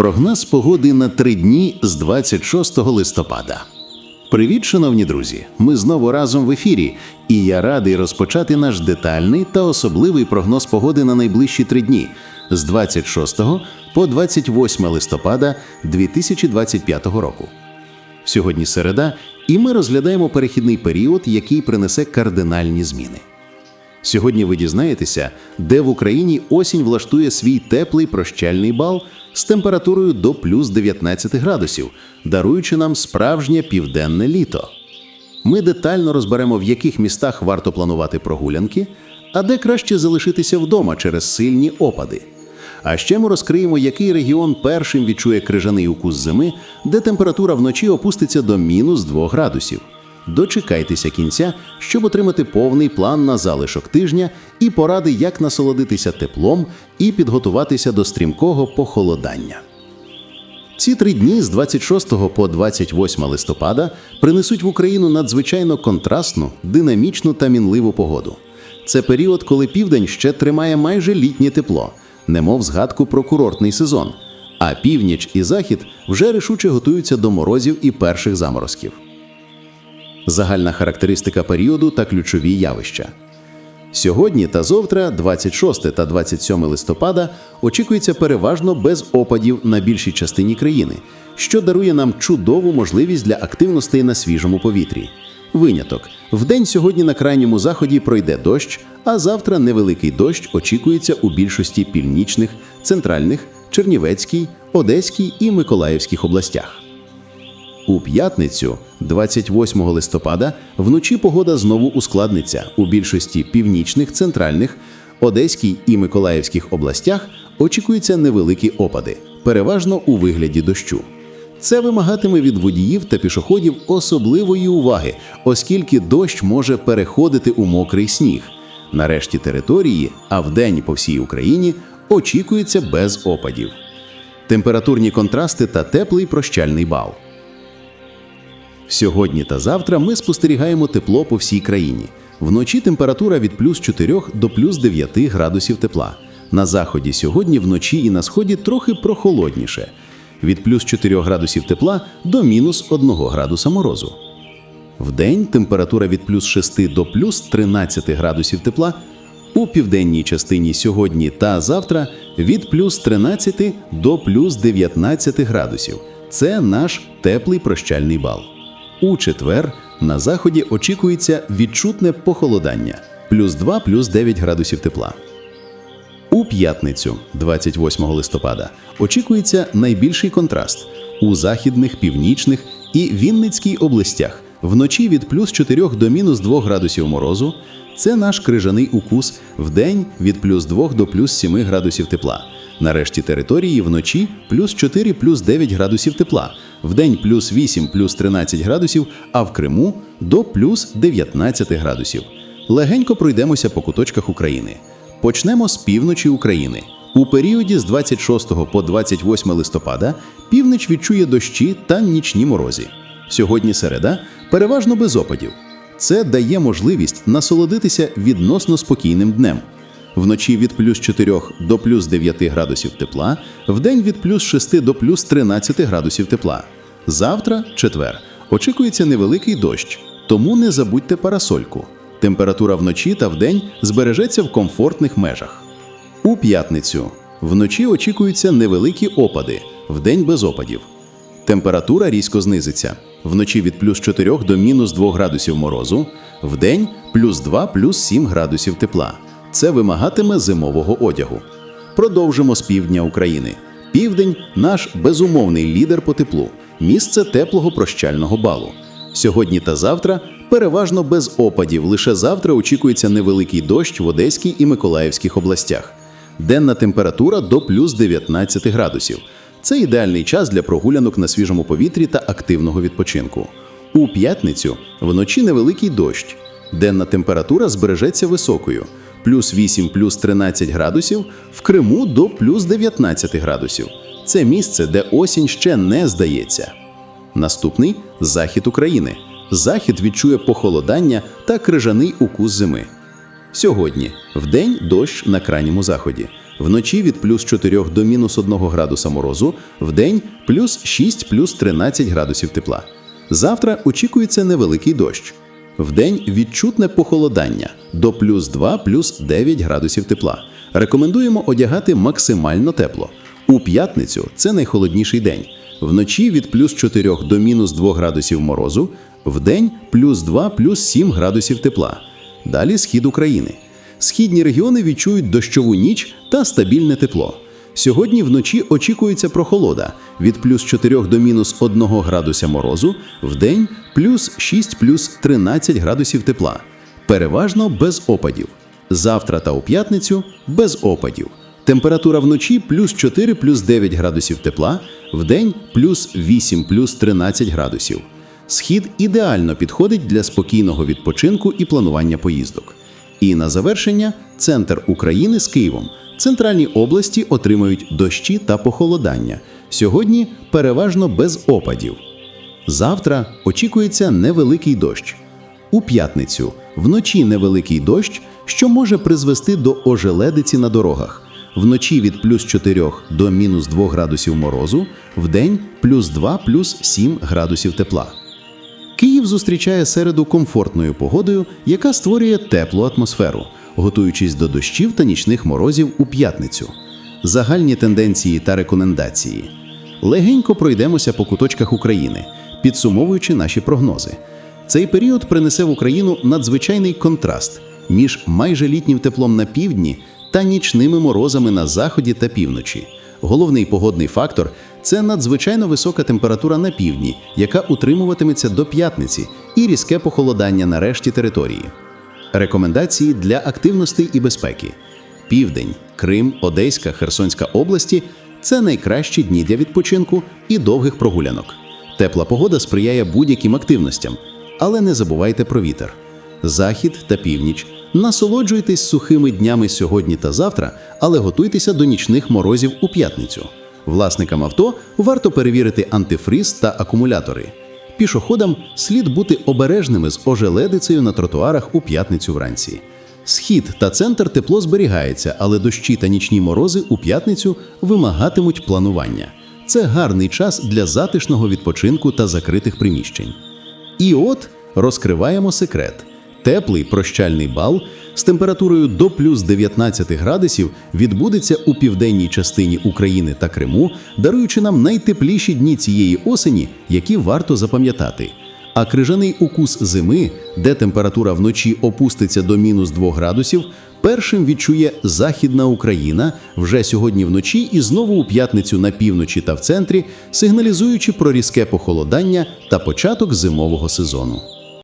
Прогноз погоди на три дні з 26 листопада. Привіт, шановні друзі! Ми знову разом в ефірі, і я радий розпочати наш детальний та особливий прогноз погоди на найближчі три дні з 26 по 28 листопада 2025 року. Сьогодні середа, і ми розглядаємо перехідний період, який принесе кардинальні зміни. Сьогодні ви дізнаєтеся, де в Україні осінь влаштує свій теплий прощальний бал з температурою до плюс 19 градусів, даруючи нам справжнє південне літо. Ми детально розберемо, в яких містах варто планувати прогулянки, а де краще залишитися вдома через сильні опади. А ще ми розкриємо, який регіон першим відчує крижаний укус зими, де температура вночі опуститься до мінус 2 градусів. Дочекайтеся кінця, щоб отримати повний план на залишок тижня і поради, як насолодитися теплом і підготуватися до стрімкого похолодання. Ці три дні з 26 по 28 листопада принесуть в Україну надзвичайно контрастну, динамічну та мінливу погоду. Це період, коли південь ще тримає майже літнє тепло, немов згадку про курортний сезон, а північ і захід вже рішуче готуються до морозів і перших заморозків. Загальна характеристика періоду та ключові явища. Сьогодні та завтра, 26 та 27 листопада, очікується переважно без опадів на більшій частині країни, що дарує нам чудову можливість для активностей на свіжому повітрі. Виняток: вдень сьогодні на крайньому заході пройде дощ, а завтра невеликий дощ очікується у більшості північних, центральних, Чернівецькій, Одеській і Миколаївських областях. У п'ятницю, 28 листопада, вночі погода знову ускладниться. У більшості північних, центральних, Одеській і Миколаївських областях очікуються невеликі опади, переважно у вигляді дощу. Це вимагатиме від водіїв та пішоходів особливої уваги, оскільки дощ може переходити у мокрий сніг. Нарешті території, а вдень по всій Україні очікується без опадів. Температурні контрасти та теплий прощальний бал. Сьогодні та завтра ми спостерігаємо тепло по всій країні. Вночі температура від плюс 4 до плюс 9 градусів тепла. На заході сьогодні вночі і на сході трохи прохолодніше від плюс 4 градусів тепла до мінус 1 градуса морозу. Вдень температура від плюс 6 до плюс 13 градусів тепла. У південній частині сьогодні та завтра від плюс 13 до плюс 19 градусів. Це наш теплий прощальний бал. У четвер на заході очікується відчутне похолодання плюс 2 плюс 9 градусів тепла. У п'ятницю, 28 листопада, очікується найбільший контраст у західних, північних і Вінницькій областях вночі від плюс 4 до мінус 2 градусів морозу. Це наш крижаний укус вдень від плюс 2 до плюс 7 градусів тепла. Нарешті території вночі плюс 4 плюс 9 градусів тепла, вдень плюс 8 плюс 13 градусів, а в Криму до плюс 19 градусів. Легенько пройдемося по куточках України. Почнемо з півночі України. У періоді з 26 по 28 листопада північ відчує дощі та нічні морозі. Сьогодні середа переважно без опадів. Це дає можливість насолодитися відносно спокійним днем. Вночі від плюс 4 до плюс 9 градусів тепла, вдень від плюс 6 до плюс 13 градусів тепла. Завтра, четвер, очікується невеликий дощ, тому не забудьте парасольку. Температура вночі та вдень збережеться в комфортних межах. У п'ятницю вночі очікуються невеликі опади, вдень без опадів. Температура різко знизиться. Вночі від плюс 4 до мінус 2 градусів морозу, вдень плюс 2 плюс 7 градусів тепла. Це вимагатиме зимового одягу. Продовжимо з півдня України. Південь наш безумовний лідер по теплу, місце теплого прощального балу. Сьогодні та завтра переважно без опадів. Лише завтра очікується невеликий дощ в Одеській і Миколаївських областях. Денна температура до плюс 19 градусів. Це ідеальний час для прогулянок на свіжому повітрі та активного відпочинку. У п'ятницю вночі невеликий дощ. Денна температура збережеться високою плюс 8 плюс 13 градусів, в Криму до плюс 19 градусів. Це місце, де осінь ще не здається. Наступний захід України. Захід відчує похолодання та крижаний укус зими. Сьогодні вдень дощ на крайньому заході. Вночі від плюс 4 до мінус 1 градуса морозу, вдень плюс 6 плюс 13 градусів тепла. Завтра очікується невеликий дощ. Вдень відчутне похолодання до плюс 2 плюс 9 градусів тепла. Рекомендуємо одягати максимально тепло. У п'ятницю це найхолодніший день. Вночі від плюс 4 до мінус 2 градусів морозу, вдень плюс 2 плюс 7 градусів тепла. Далі схід України. Східні регіони відчують дощову ніч та стабільне тепло. Сьогодні вночі очікується прохолода від плюс 4 до мінус 1 градуся морозу, вдень плюс 6 плюс 13 градусів тепла. Переважно без опадів. Завтра та у п'ятницю без опадів. Температура вночі плюс 4 плюс 9 градусів тепла, вдень плюс 8 плюс 13 градусів. Схід ідеально підходить для спокійного відпочинку і планування поїздок. І на завершення центр України з Києвом. Центральні області отримають дощі та похолодання. Сьогодні переважно без опадів. Завтра очікується невеликий дощ. У п'ятницю вночі невеликий дощ, що може призвести до ожеледиці на дорогах. Вночі від плюс 4 до мінус 2 градусів морозу, вдень плюс 2 плюс 7 градусів тепла. Київ зустрічає середу комфортною погодою, яка створює теплу атмосферу, готуючись до дощів та нічних морозів у п'ятницю. Загальні тенденції та рекомендації. Легенько пройдемося по куточках України, підсумовуючи наші прогнози. Цей період принесе в Україну надзвичайний контраст між майже літнім теплом на півдні та нічними морозами на заході та півночі. Головний погодний фактор це надзвичайно висока температура на півдні, яка утримуватиметься до п'ятниці, і різке похолодання на решті території. Рекомендації для активностей і безпеки: Південь, Крим, Одеська, Херсонська області це найкращі дні для відпочинку і довгих прогулянок. Тепла погода сприяє будь-яким активностям, але не забувайте про вітер. Захід та північ. Насолоджуйтесь сухими днями сьогодні та завтра, але готуйтеся до нічних морозів у п'ятницю. Власникам авто варто перевірити антифриз та акумулятори. Пішоходам слід бути обережними з ожеледицею на тротуарах у п'ятницю вранці. Схід та центр тепло зберігається, але дощі та нічні морози у п'ятницю вимагатимуть планування. Це гарний час для затишного відпочинку та закритих приміщень. І от розкриваємо секрет. Теплий прощальний бал з температурою до плюс 19 градусів відбудеться у південній частині України та Криму, даруючи нам найтепліші дні цієї осені, які варто запам'ятати. А крижаний укус зими, де температура вночі опуститься до мінус 2 градусів, першим відчує Західна Україна вже сьогодні вночі і знову у п'ятницю на півночі та в центрі, сигналізуючи про різке похолодання та початок зимового сезону.